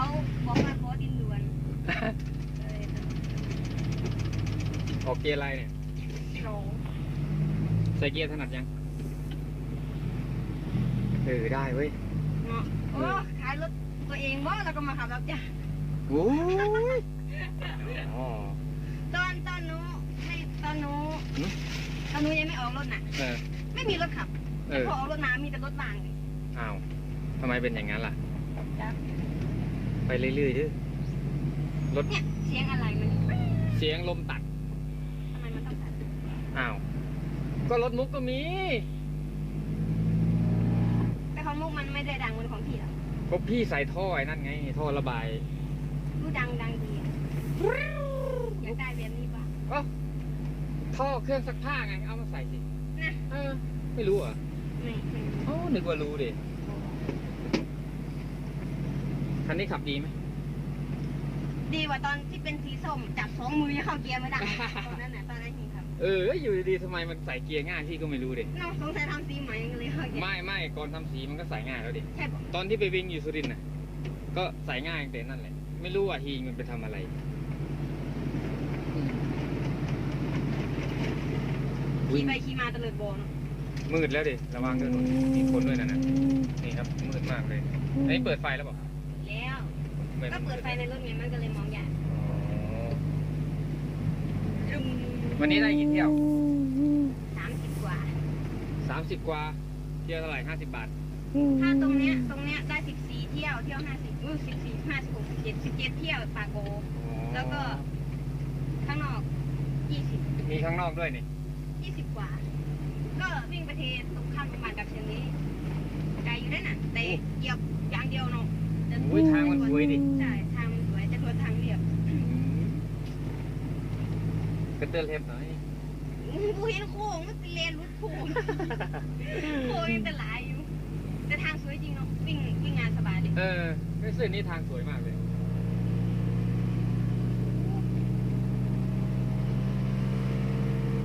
เขาบอกว่าขอดินด่วนเออออกเกียร์อะไรเนี่ยโรงใส่เกียร์ถนัดยัง เออ ได้เว้ย เนาะโอ้ขายรถตัวเองบ่แล้วก็มาขับรับจ้างโอ้ยอ๋อ ตอนตอนหนู้ไม่ตอนหนู้หืม ตอนหนู้ยังไม่ออกรถน่ะ เออ ไม่มีรถขับเอแต่อพอออกรถมามีแต่รถวางเลยอ้าวทำไมเป็นอย่างนั้นล่ะ จ้ะ ไปเรื่อยๆดิรถเนี่ยเสียงอะไรมันเสียงลมตัด ทำไมมันต้องตัดอ้าว ก็รถมุกก็มี แต่ของมุกมันไม่ได้ดังเหมือนของพี่หรอกก็พี่ใส่ท่อไอ้นั่นไง ท่อระบายรู้ดังดังดีอะอยากได้แบบนี้ป่ะเอ้าท่อเครื่องซักผ้าไง เอามาใส่สินะเออไม่รู้เหรอะไม่ไม่อ๋อนึกว่ารู้ดิ คันนี้ขับดีไหม ดีกว่าตอนที่เป็นสีส้มจับสองมือยังเข้าเกียร์ไม่ได้ตอนนั้นน่ะตอนนั้นจริงครับเออ อยู่ดีๆทำไมมันใส่เกียร์ง่ายพี่ก็ไม่รู้ดิน้องสงสัยทำสีใหม่ก็เลยเข้าเกียร์ไม่ไม่ก่อนทำสีมันก็ใส่ง่ายแล้วดิใช่ปะตอนที่ไปวิ่งอยู่สุรินทร์น่ะ ก็ใส่ง่ายตั้งแต่นั่นแหละ ไม่รู้ว่าฮีมันไปทำอะไร ขี่ไปขี่มาตะเลิดโบเนอะมืดแล้วดิระวังด้วยหนูมีคนด้วยนะนะนี่ครับมืดมากเลยอันนี้เปิดไฟแล้วเปล่าแล้ว ไม่ก็เปิดไฟในรถไงมันก็เลยมองยากอ๋อรึมวันนี้ได้กี่เที่ยวสามสิบกว่า สามสิบกว่า เที่ยวเท่าไหร่ห้าสิบบาท ถ้าตรงเนี้ยตรงเนี้ยได้สิบสี่เที่ยวเที่ยวห้าสิบอู้สิบสี่ห้าสิบหกสิบเจ็ดสิบเจ็ดเที่ยวปาโกอ๋อแล้วก็ข้างนอกยี่สิบมีข้างนอกด้วยนี่ยี่สิบกว่า ก็วิ่งไปเทตรงข้ามโรงพยาบาลกับเชียงนี้ไกลอยู่ด้วยน่ะแต่เหยียบอย่างเดียวเนาะแต่ อุ้ยทางมันสวยดิ ใช่ทางมันสวยจะทวนทางเรียบ กระเตื้อนเทปหน่อยกูเห็นโค้งมันเป็นเลนรุดโค้งโค้งยังแต่หลายอยู่ แต่ทางสวยจริงเนาะวิ่งวิ่งงานสบายเลยเออไม่เส้นนี้ทางสวยมากเลย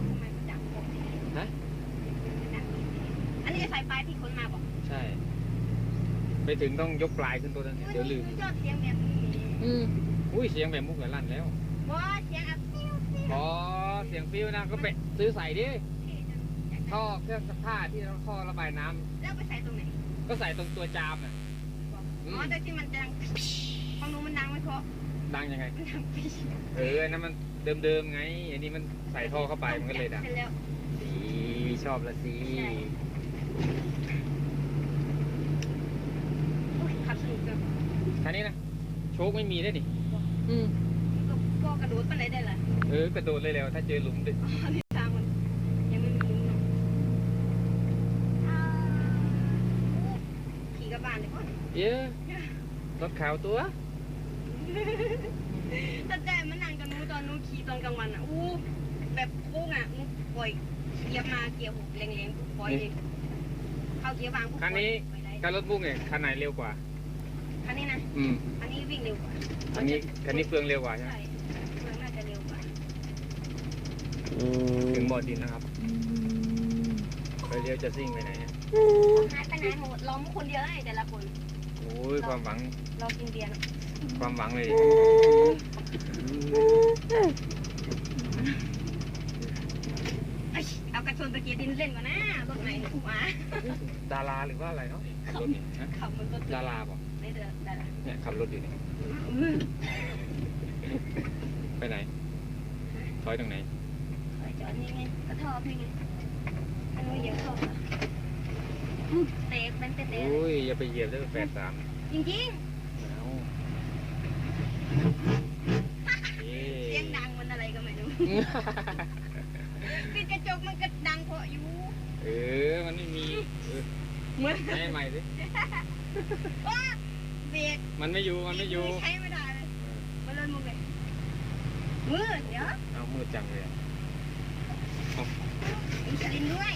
ทำไมมันดังโค้งทีฮะดังอันนี้จะใส่ปลายที่ขนมาบอกใช่ไปถึงต้องยกปลายขึ้นตัวนั้นเดี๋ยวลืมชอบเสียงแบบนี้อืมอุ้ยเสียงแบบมุกกับลั่นแล้วว่าเสียง อะปิ้วปิ้วอ๋อเสียงฟิวนะก็ไปซื้อใส่ดิเท่จังอยากได้ท่อเครื่องซักผ้าที่เราท่อระบายน้ำแล้วไปใส่ตรงไหนก็ใส่ตรงตัวจามน่ะบอกอืมอ๋อแต่ที่มันดังของหนูมันดังไม่เพราะดังยังไง มันดังปีเอออันนั้นมันเดิมๆไง อันนี้มันใส่ท่อเข้าไปมันก็เลยดังเสร็จแล้ว สีชอบละสิใช่อุ๊ยขับสนุกจังคันนี้นะ โชคไม่มีได้ดิอืมก็ก็กระโดดไปไหนได้ล่ะเออกระโดดเลยแล้วถ้าเจอหลุมดิอ๋อนี่ทางมันยังไม่มีลุงเนาะอ่าขี่กลับบ้านเลยก่อนเยอะรถขาวตัวแต่แต่มันนั่งกับหนูตอนหนูขี่ตอนกลางวันอะอู้แบบโค้งอะหนูปล่อยเกียร์มาเกียร์หกแรงๆปุ๊บปล่อยเลยเข้าเกียร์วางปุ๊บคันนี้ปล่อยได้การรถบุ้งเนี่ยคันไหนเร็วกว่าคันนี้นะอืมอันนี้วิ่งเร็วกว่าอันนี้คันนี้เฟืองเร็วกว่าใช่ไหม ใช่เฟืองน่าจะเร็วกว่า ถึงบ่อดินนะครับไปเรียวจะซิ่งไปไหนเนี่ยหายไปไหนหมดล้อมคนเดียวเลยแต่ละคนโอ้ยความหวังเรากินเบียร์นะความหวังเลยเอ้ยเอากระชนตะเกียบดินเล่นก่อนนะรถใหม่ถูกมาดาราหรือว่าอะไรเนาะขับรถนี่ฮะขับมันรถดาราบอกไม่เดือดดาราเนี่ยขับรถอยู่นี่อื้อไปไหนถอยตรงไหนขอ จอดนี่ไงกระทอบนี่ไงอันนู้นเหยียบเข้ามาอื้อเตะเป็นเตะเตะโอ้ยอย่าไปเหยียบได้แปดสามจริงเอาเย้ๆเสียงดังมันอะไรก็ไม่รู้ปิดกระจกมันก็ดังเพราะอยู่เออมันไม่มีเออเหมือนให้ใหม่สิว้าเบรกมันไม่อยู่มันไม่อยู่ใช้ไม่ได้เลยมาเล่นมุกเลยมืดเดี๋ยวเอามืดจังเลยอะ มีสลินด้วย